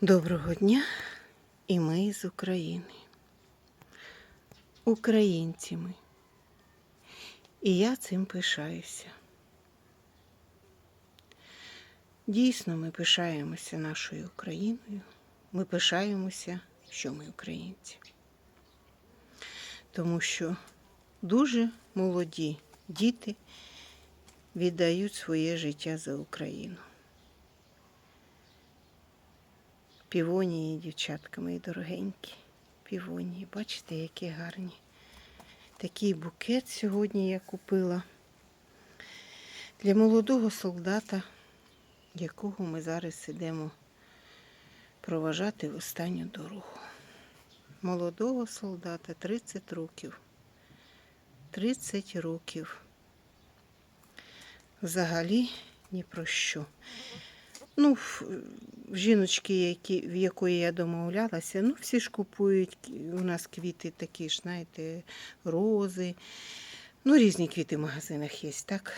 Доброго дня, і ми з України. Українці ми. І я цим пишаюся. Дійсно, ми пишаємося нашою Україною. Ми пишаємося, що ми українці. Тому що дуже молоді діти віддають своє життя за Україну. Півонії, дівчатка мої дорогенькі. Півонії, бачите, які гарні. Такий букет сьогодні я купила для молодого солдата, якого ми зараз ідемо проважати в останню дорогу. Молодого солдата 30 років. 30 років. Взагалі ні про що. Ну, жіночки, які, в якої я домовлялася, ну, всі ж купують у нас квіти такі ж, знаєте, рози. Ну, різні квіти в магазинах є, так?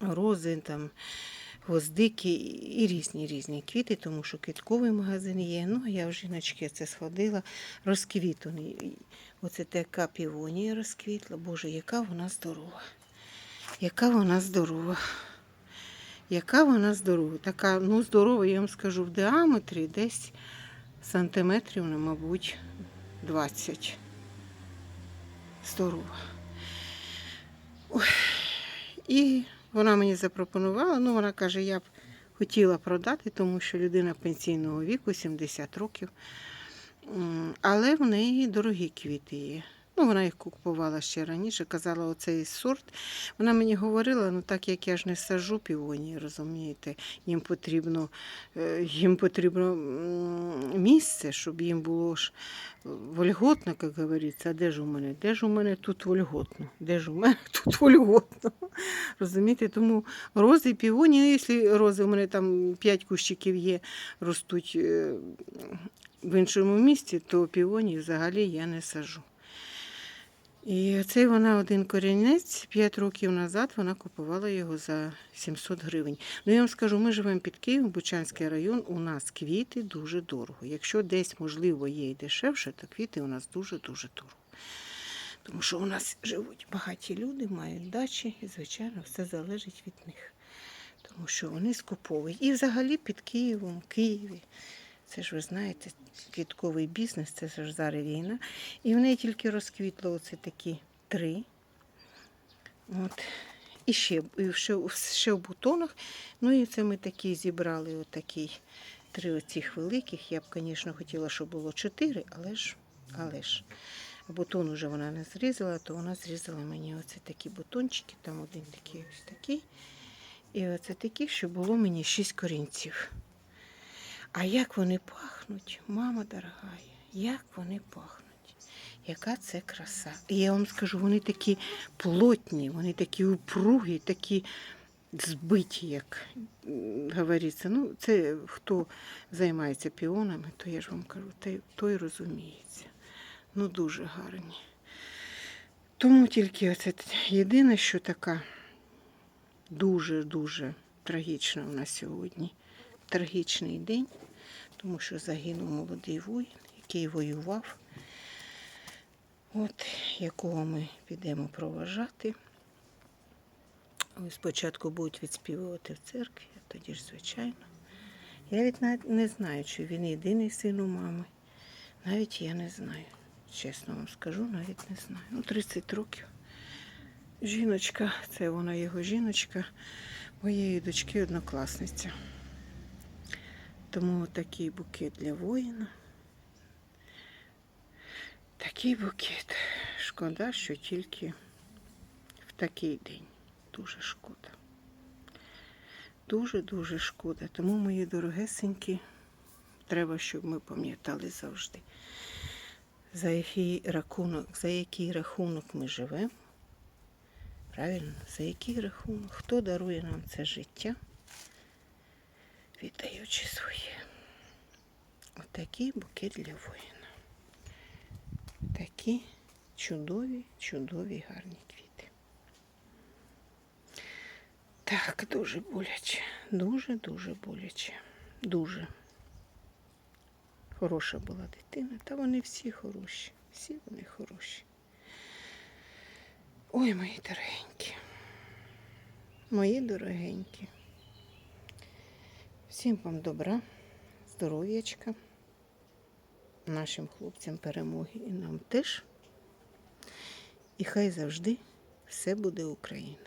Рози, там, гвоздики і різні різні квіти, тому що квітковий магазин є. Ну, я в жіночки це сходила, розквітаний. Оце така півонія розквітла. Боже, яка вона здорова. Яка вона здорова. Яка вона здорова. Така, ну, здорова, я вам скажу, в діаметрі десь сантиметрів, ну, мабуть, 20. Здорова. Ой. І вона мені запропонувала, ну, вона каже, я б хотіла продати, тому що людина пенсійного віку, 70 років. Але в неї дорогі квіти є. Ну, вона їх купувала ще раніше, казала, оцей сорт. Вона мені говорила, ну так як я ж не сажу півонії, розумієте, їм потрібно, е, їм потрібно місце, щоб їм було ж вольготно, як говориться. А де ж у мене? Де ж у мене тут вольготно? Де ж у мене тут вольготно? Розумієте, тому рози, півоні, ну, якщо рози у мене там 5 кущиків є, ростуть е, в іншому місці, то півоні взагалі я не сажу. І цей вона один корінець 5 років назад вона купувала його за 700 гривень. Ну я вам скажу, ми живемо під Києвом, Бучанський район. У нас квіти дуже дорого. Якщо десь, можливо, є і дешевше, то квіти у нас дуже-дуже дорого. Тому що у нас живуть багаті люди, мають дачі, і, звичайно, все залежить від них. Тому що вони скуповують. І взагалі під Києвом, Києві. Це ж ви знаєте, квітковий бізнес, це ж зараз війна. І в неї тільки розквітло оце такі три. От. І ще, ще, ще в бутонах. Ну і це ми такі зібрали отакий три оцих великих. Я б, звісно, хотіла, щоб було чотири, але ж, але ж. Бутон уже вона не зрізала, то вона зрізала мені оце такі бутончики, там один такий ось такий. І оце такі, що було мені шість корінців. А як вони пахнуть, мама дорога, як вони пахнуть. Яка це краса. І я вам скажу, вони такі плотні, вони такі упругі, такі збиті, як говориться. Ну, це хто займається піонами, то я ж вам кажу, той, той розуміється. Ну, дуже гарні. Тому тільки оце єдине, що така дуже-дуже трагічна у нас сьогодні. Трагічний день, тому що загинув молодий воїн, який воював, от, якого ми підемо проважати. Спочатку будуть відспівувати в церкві, а тоді ж, звичайно. Я навіть навіть не знаю, чи він єдиний син у мами. Навіть я не знаю. Чесно вам скажу, навіть не знаю. Ну, 30 років. Жіночка, це вона його жіночка, моєї дочки однокласниця. Тому такий букет для воїна. Такий букет. Шкода, що тільки в такий день. Дуже шкода. Дуже-дуже шкода. Тому, мої дорогесенькі, треба, щоб ми пам'ятали завжди, за який рахунок, за який рахунок ми живемо. Правильно, за який рахунок? Хто дарує нам це життя, віддаючи своє. Отакий букет для воїна. Такі чудові, чудові, гарні квіти. Так, дуже боляче, дуже-дуже боляче. Дуже. Хороша була дитина. Та вони всі хороші. Всі вони хороші. Ой, мої дорогенькі. Мої дорогенькі. Всім вам добра, здоров'ячка. Нашим хлопцям перемоги і нам теж. І хай завжди все буде Україна.